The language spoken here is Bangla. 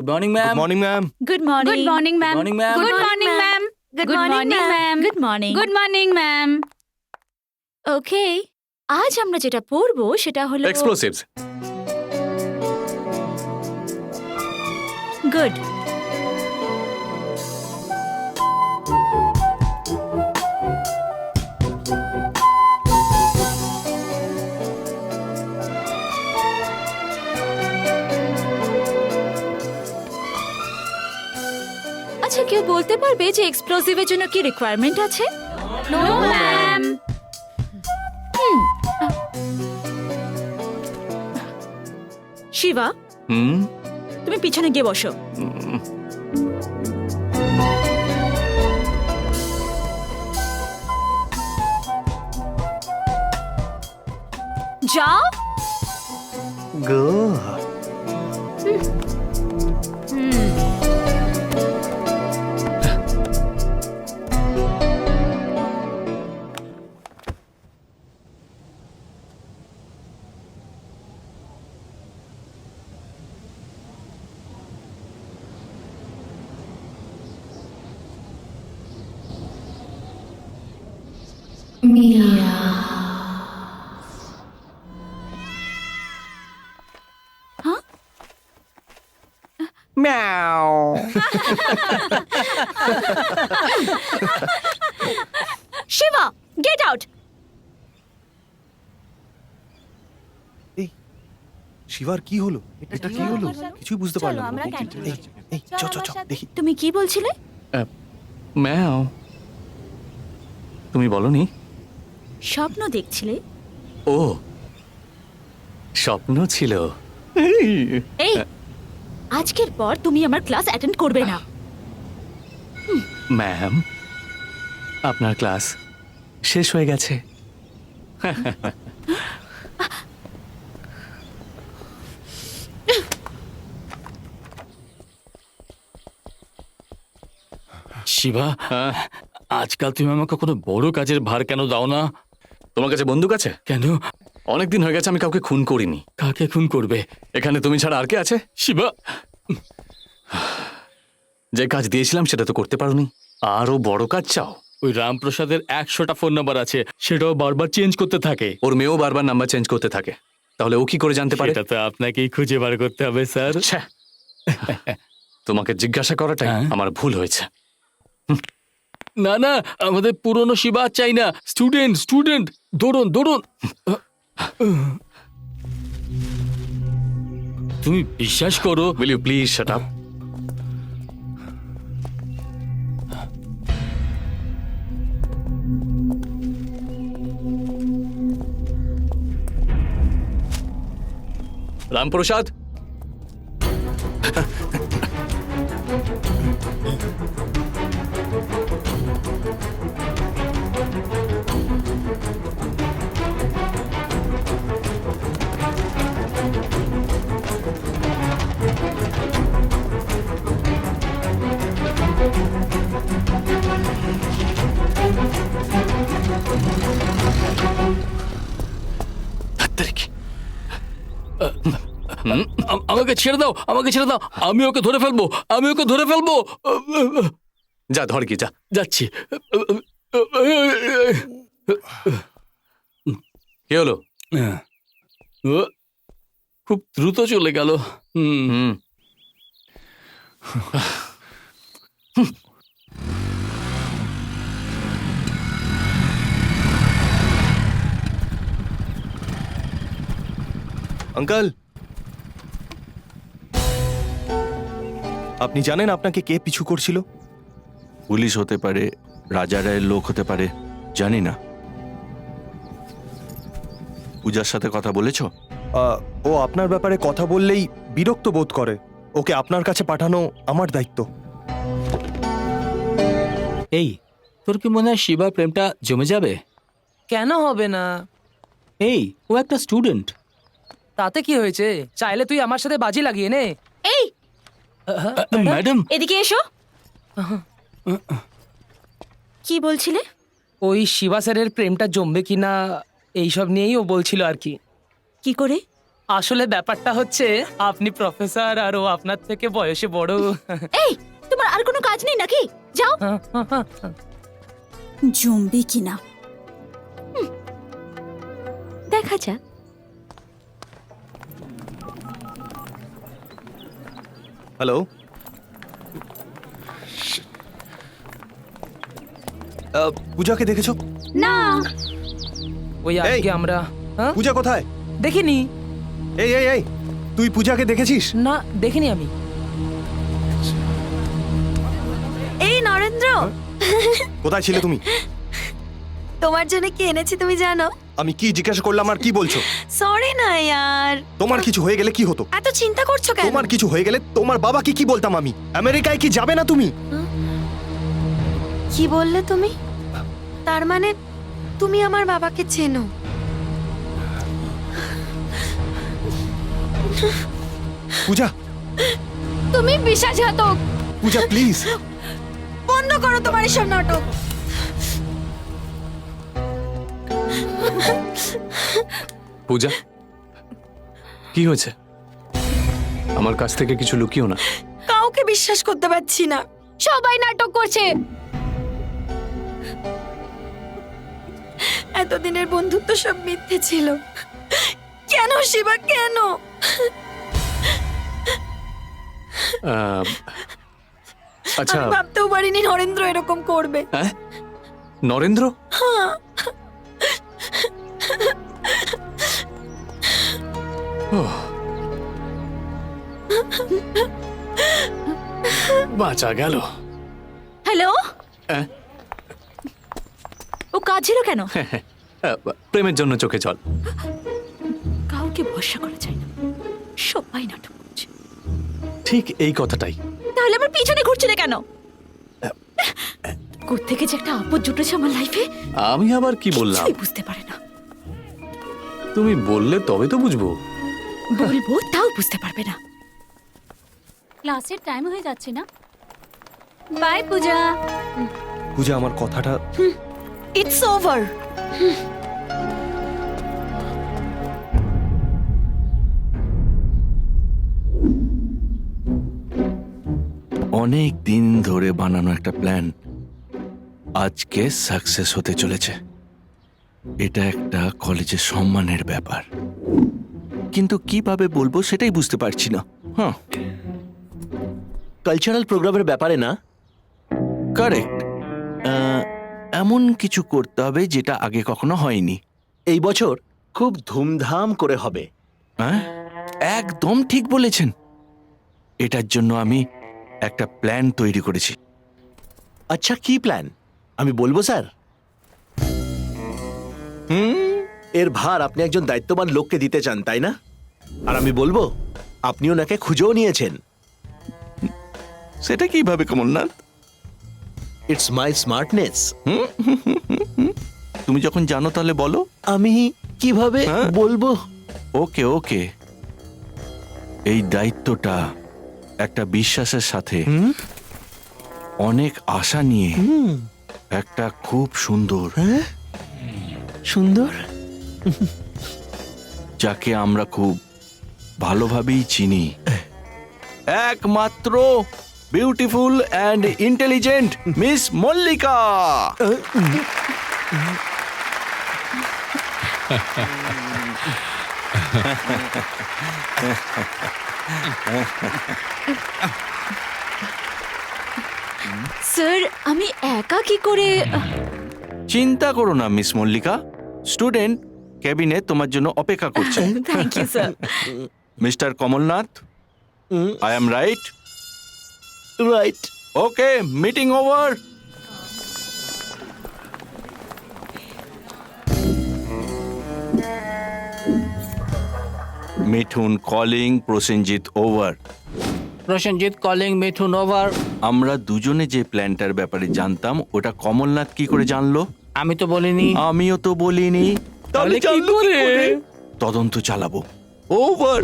Good morning ma'am morning ma'am good morning good morning ma'am morning ma'am good morning ma'am good morning ma'am good morning good morning ma'am okay আজ আমরা যেটা পড়ব সেটা হলো এক্সপ্লোসিভস গুড বলতে পারবে যে এক্সপ্লোসিভের জন্য কি রিকোয়ারমেন্ট আছে? নো ম্যাম শিবা হুম? তুমি পিছনে গিয়ে বসো। যাও। গো ম্যাও শিবা গেট আউট শিবার কি হলো? এটা কি হলো? কিছুই বুঝতে পারলাম না। এই, এই চ চ চ দেখি। তুমি কি বলছিলে? ম্যাও তুমি বলনি? স্বপ্ন দেখছিলে? ও স্বপ্ন ছিল। এই আজকের পর তুমি আমার ক্লাস অ্যাটেন্ড করবে না। ম্যাম আপনার ক্লাস শেষ হয়ে গেছে। শিবা হ্যাঁ, আজকাল তুমি আমাকে কোনো বড় কাজের ভার কেন দাও না? তোমার কাছে বন্দুক আছে? কেন? অনেকদিন হয়ে গেছে আমি কাউকে খুন করিনি। কাকে খুন করবে? এখানে তুমি ছাড়া আর কে আছে? শিবা! যে কাজ দিয়েছিলাম সেটা তো করতে পারোনি। আরও বড় কাজ চাও? ওই রামপ্রসাদের একশোটা ফোন নাম্বার আছে সেটাও বারবার চেঞ্জ করতে থাকে। ওর মেয়েও বারবার নাম্বার চেঞ্জ করতে থাকে। তাহলে ও কি করে জানতে পারে? তো আপনাকেই খুঁজে বার করতে হবে স্যার। তোমাকে জিজ্ঞাসা করাটাই হ্যাঁ? আমার ভুল হয়েছে। না না আমাদের পুরনো শিবা চাই না স্টুডেন্ট স্টুডেন্ট! দৌড়ন দৌড়ন তুমি বিশ্বাস করো। Will you please shut up Ramprasad? আমাকে ছেড়ে দাও আমাকে ছেড়ে দাও। আমি ওকে ধরে ফেলব আমি ওকে ধরে ফেলব। যা ধর কি যা। যাচ্ছি। কি হলো? খুব দ্রুত চলে গেল। হুম। আঙ্কেল। আপনি জানেন আপনাকে কে পিছু করছিল? পুলিশ হতে পারে রাজা রায়ের লোক হতে পারে জানি না। পূজার সাথে কথা বলেছ? ও আপনার ব্যাপারে কথা বললেই বিরক্ত বোধ করে। ওকে আপনার কাছে পাঠানো আমার দায়িত্ব। এই তোর কি মনে হয় শিবার প্রেমটা জমে যাবে? কেন হবে না? এই ও একটা স্টুডেন্ট। তাতে কি হয়েছে? চাইলে তুই আমার সাথে বাজি লাগিয়ে নে। এই! ম্যাডাম। এদিকে এসো। কি বলছিলে? ওই শিবা স্যারের প্রেমটা জমবে কিনা এইসব নিয়েই ও বলছিল আর কি। কি করে? আসলে ব্যাপারটা হচ্ছে আপনি প্রফেসর আর ও আপনার থেকে বয়সে বড়। এই তোমার আর কোনো কাজ নেই নাকি? যাও। জমবে কিনা? দেখা যাক। হ্যালো পূজাকে দেখেছ? না। ওই আজকে আমরা হ্যাঁ? পূজা কোথায়? দেখিনি। এই এই এই তুই পূজাকে দেখেছিস? না দেখিনি আমি। এই নরেন্দ্র। কোথায় ছিলে তুমি? তোমার জন্য কি এনেছি তুমি জানো? আমি কি জিজ্ঞাসা করলাম আর কি বলছো? সরি না यार তোমার কিছু হয়ে গেলে কি হতো? এত চিন্তা করছ কেন? তোমার কিছু হয়ে গেলে তোমার বাবাকে কি বলতাম আমি? আমেরিকায় কি যাবে না তুমি? কি বললে তুমি? তার মানে তুমি আমার বাবাকে চেনো? পূজা। তুমি বিশ্বাসঘাতক। পূজা প্লিজ বন্ধ করো তোমার এসব নাটক। পূজা কি হয়েছে? আমার কাছ থেকে কিছু লুকিও না। কাউকে বিশ্বাস করতে পারছি না। সবাই নাটক করছে। এতদিনের বন্ধুত্ব সব মিথ্যে ছিল। কেন শিবা কেন? আচ্ছা। আমি ভাবতেও পারিনি নরেন্দ্র এরকম করবে। হ্যাঁ? নরেন্দ্র? ওহ। বাঁচা গেল। হ্যালো? হ্যাঁ? ও কাজ ছিল কেন আহ, প্রেমের জন্য চোখে জল। কাউকে ভরসা করা যায় না। সবাই নাটক করছে। ঠিক এই কথাটাই। তাহলে আমার পিছনে ঘুরছিলে কেন? থেকে যে একটা আপদ জুটেছে আমার লাইফে আমি আবার কি বললাম? বুঝতে পারে না। তুমি বললে তবে তো বুঝব। বলব তাও বুঝতে পারবে না। ক্লাসের টাইম হয়ে যাচ্ছে না। বাই পূজা। পূজা আমার কথাটা ইটস ওভার অনেক দিন ধরে বানানো একটা প্ল্যান আজকে সাকসেস হতে চলেছে। এটা একটা কলেজের সম্মানের ব্যাপার। কিন্তু কীভাবে বলব সেটাই বুঝতে পারছি না। হ্যাঁ কালচারাল প্রোগ্রামের ব্যাপারে না? কারেক্ট এমন কিছু করতে হবে যেটা আগে কখনো হয়নি। এই বছর খুব ধুমধাম করে হবে। হ্যাঁ? একদম ঠিক বলেছেন। এটার জন্য আমি একটা প্ল্যান তৈরি করেছি। আচ্ছা কি প্ল্যান? আমি বলব স্যার। হুম? এর ভার আপনি একজন দায়িত্ববান লোককে দিতে চান তাই না? আর আমি বলব আপনি ওনাকে খুঁজেও নিয়েছেন। সেটা কীভাবে কমলনাথ? ইটস মাই স্মার্টনেস তুমি যখন জানো তাহলে বলো। আমি কীভাবে হ্যাঁ? বলব? ওকে ওকে। এই দায়িত্বটা একটা বিশ্বাসের সাথে অনেক আশা নিয়ে একটা খুব সুন্দর হ্যাঁ? সুন্দর? যাকে আমরা খুব ভালোভাবেই চিনি। একমাত্র beautiful and intelligent miss Mallika sir আমি একা কি করে? চিন্তা করো না মিস মল্লিকা স্টুডেন্ট ক্যাবিনে তোমার জন্য অপেক্ষা করছে। Thank you sir mister Kamalnath I am right right okay meeting over Mithun calling Prosenjit over Prosenjit calling Mithun over আমরা দুজনে যে প্ল্যানটার ব্যাপারে জানতাম ওটা কমলনাথ কি করে জানলো? আমি তো বলিনি। আমিও তো বলিনি। তাহলে কি করে? তদন্ত চালাবো। ওভার